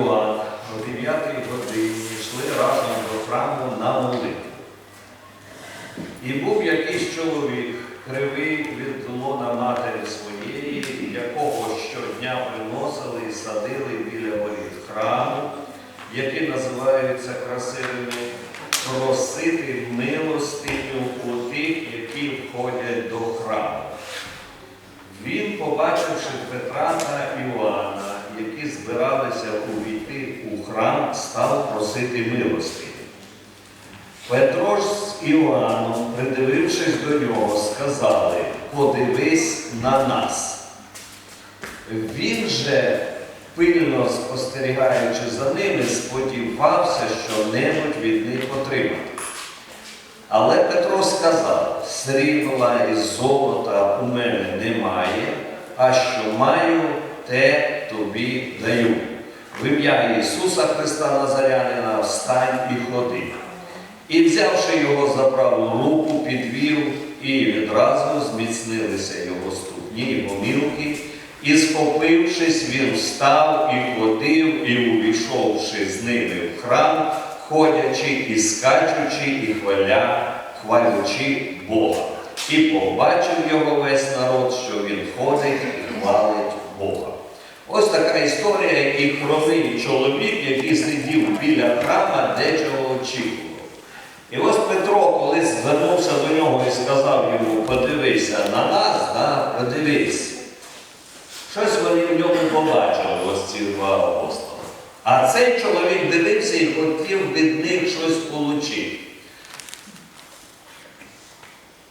Іоанн о 9 годині йшли разом до храму на молитву. І був якийсь чоловік, кривий від лона матері своєї, якого щодня приносили і садили біля воріт храму, які називаються красивими, просити милостиню у тих, які входять до храму. Він, побачивши Петра та Іоанна, які збиралися увійти у храм, став просити милості. Петро ж з Іоанном, придивившись до нього, сказали, подивись на нас. Він же, пильно спостерігаючи за ними, сподівався, що небудь від них отримати. Але Петро сказав, срібла і золота у мене немає, а що маю, те тобі даю. В ім'я Ісуса Христа Назарянина встань і ходи. І взявши його за праву руку, підвів, і відразу зміцнилися його ступні і гомілки, і схопившись, він встав і ходив, і увійшовши з ними в храм, ходячи і скачучи, і хваля, хвалючи Бога. І побачив його весь народ, що він ходить і хвалить Бога. Ось така історія, і хромий чоловік, який сидів біля храма, дечого очікував. І ось Петро, коли звернувся до нього і сказав йому, подивися на нас, да, подивись. Щось вони в ньому побачили, ось ці два апостоли. А цей чоловік дивився і хотів від них щось отримати.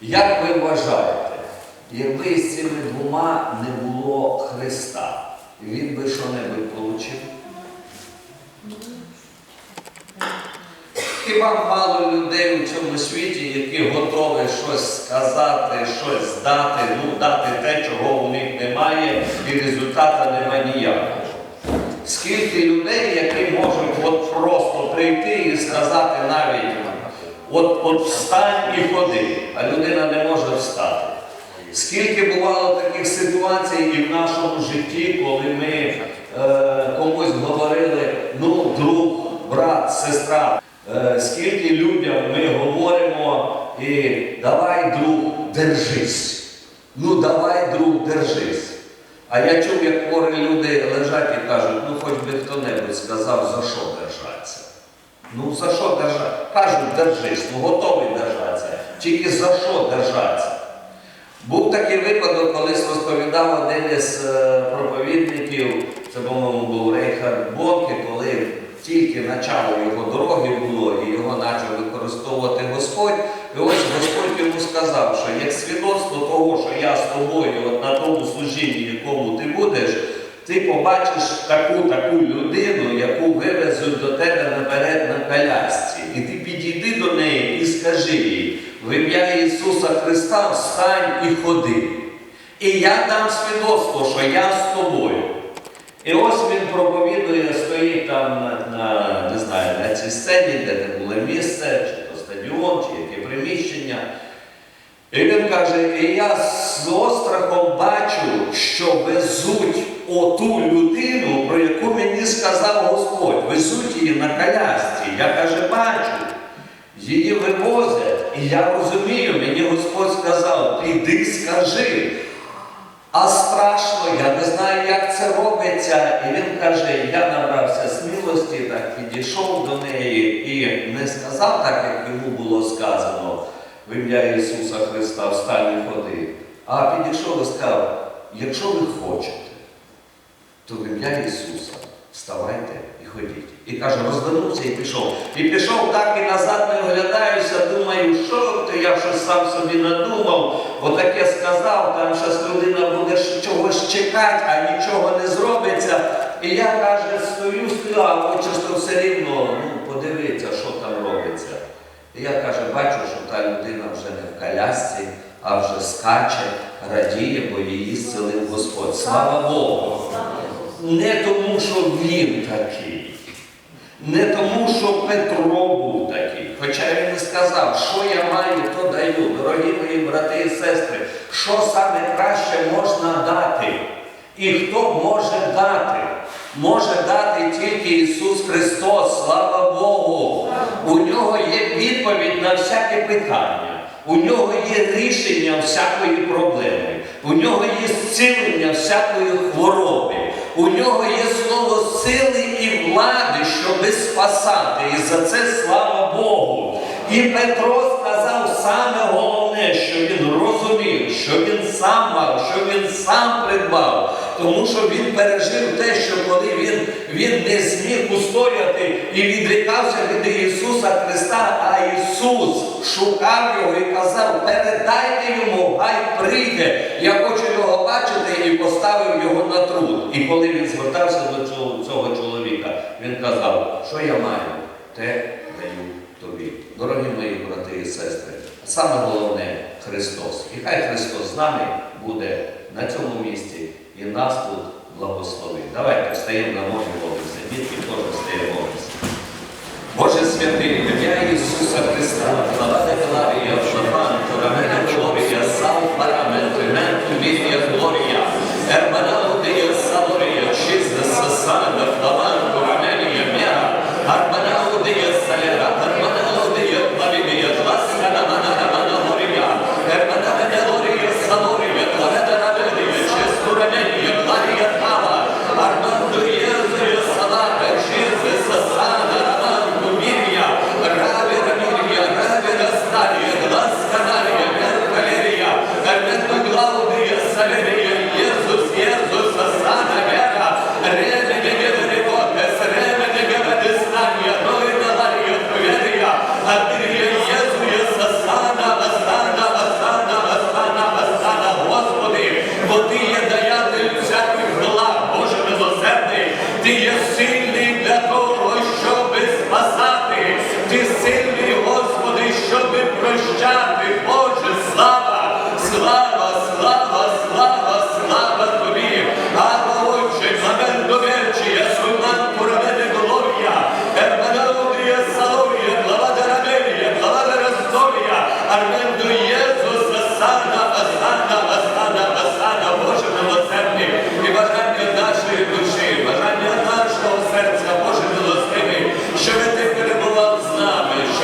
Як ви вважаєте, якби з цими двома не було Христа, він би що-небудь отримав? Хіба мало людей у цьому світі, які готові щось сказати, щось дати, ну дати те, чого у них немає, і результату немає ніякого. Скільки людей, які можуть от просто прийти і сказати навіть, от, от встань і ходи, а людина не може встати. Скільки бувало таких ситуацій і в нашому житті, коли ми е, комусь говорили, ну, друг, брат, сестра, е, скільки людям ми говоримо і давай, друг, держись. Ну давай, друг, держись. А я чув, як хворі люди лежать і кажуть, ну хоч би хто-небудь сказав, за що держатися. Ну за що держатися? Кажуть, держись, ну готовий держатися. Тільки за що держатися? Був такий випадок, колись розповідав один із е, проповідників, це, по-моєму, був Рейхард Бонке, коли тільки начало його дороги було і його почав використовувати Господь. І ось Господь йому сказав, що як свідоцтво того, що я з тобою от на тому служінні, якому ти будеш, ти побачиш таку таку людину, яку вивезуть до тебе наперед на колясці. І ти підійди до неї і скажи їй, в ім'я Ісуса Христа встань і ходи. І я дам свідоцтво, що я з тобою. І ось він проповідує, стоїть там на, на, не знаю, на цій сцені, де це було місце, чи то стадіон, чи яке приміщення. І він каже, і я з острахом бачу, що везуть оту людину, про яку мені сказав Господь. Везуть її на колясці. Я каже, бачу. Її вивозять. І я розумію, мені Господь сказав, піди скажи. А страшно, я не знаю, як це робиться. І він каже, я набрався смілості, так підійшов до неї і не сказав так, як йому було сказано в ім'я Ісуса Христа, встань і ходи. А підійшов і сказав, якщо ви хочете, то в ім'я Ісуса вставайте і ходіть. І каже, розвернувся і пішов. І пішов так і назад не оглядаюся, думаю, що то я щось сам собі надумав, отаке сказав, там щас людина буде чогось чекати, а нічого не зробиться. І я каже, стою, стою, а очисто все рівно, ну, подивиться, що там робиться. І я каже, бачу, що та людина вже не в колясці, а вже скаче, радіє, бо її зцілив Господь. Слава Богу! Не тому, що він такий, не тому, що Петро був такий. Хоча він і сказав, що я маю, то даю. Дорогі мої брати і сестри, що саме краще можна дати? І хто може дати? Може дати тільки Ісус Христос, слава Богу. У нього є відповідь на всяке питання. У нього є рішення всякої проблеми. У нього є зцілення всякої хвороби. У нього є слово сили і влади, щоби спасати. І за це слава Богу. І Петро сказав саме головне, що він розумів, що він сам мав, що він сам придбав. Тому що він пережив те, що коли він, він не зміг устояти і відрікався від Ісуса Христа, а Ісус шукав його і казав, передайте йому, хай прийде. Я хочу його бачити і поставив його на труд. І коли він звертався до цього, цього чоловіка, він казав, що я маю, те даю тобі. Дорогі мої брати і сестри, саме головне Христос. І хай Христос з нами буде на цьому місці і нас тут благословить. Давайте встаємо на мові Є даятель всяких благ, Боже милосердний, Ти є сильний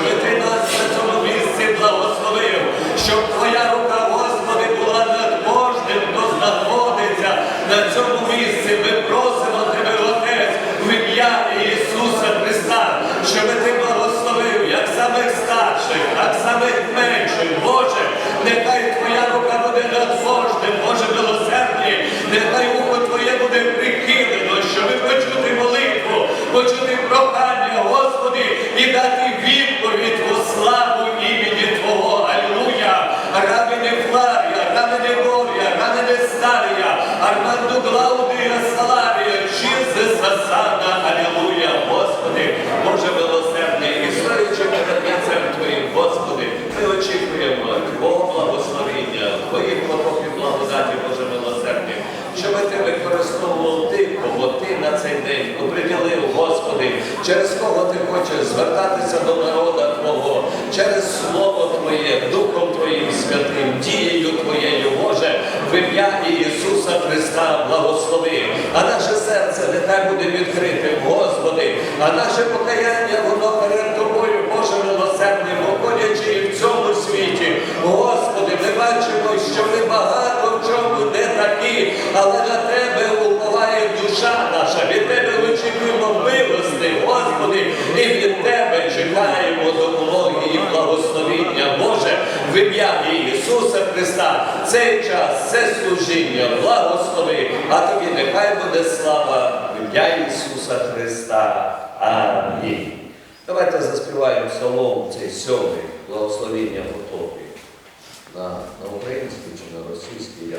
нами, щоб ти нас на цьому місці благословив, щоб Твоя рука, Господи, була над кожним, хто знаходиться на цьому місці. Ми просимо Тебе, Отець, ім'я Ісуса Христа, щоби ти благословив як самих старших, так самих менших. Боже, Твоя рука буде над кожним, Боже милосердний, нехай ухо Твоє буде прихилено, щоб почути молитву, почути прохання, Господи, і дати відповідь у славу імені Твого. Алілуя! Рамені Фларія, Рамені Горія, Рамені Старія, Арманду Глаудія Саларія, Чизе Сасана, Алілуя, Господи, Боже милосердний, і стоячи перед лицем Твоїм, Господи, ми очікуємо Твого благословення, Твоїх потоків благодаті, Боже милосердний, щоб ти використовував тих, кого ти на цей день оприділив, Господи, через кого ти хочеш звертатися до народа Твого, через Слово Твоє, Духом Твоїм святим, дією Твоєю, Боже, в ім'я Христа благослови. А наше серце нехай буде відкрите, Господи, а наше покаяння, воно перед Тобою, Христа. Цей час, це служіння, благослови, а тобі нехай буде слава в ім'я Ісуса Христа. Амінь. Давайте заспіваємо псалом цей сьомий, благословіння потопі. На, на українській чи на російській. Я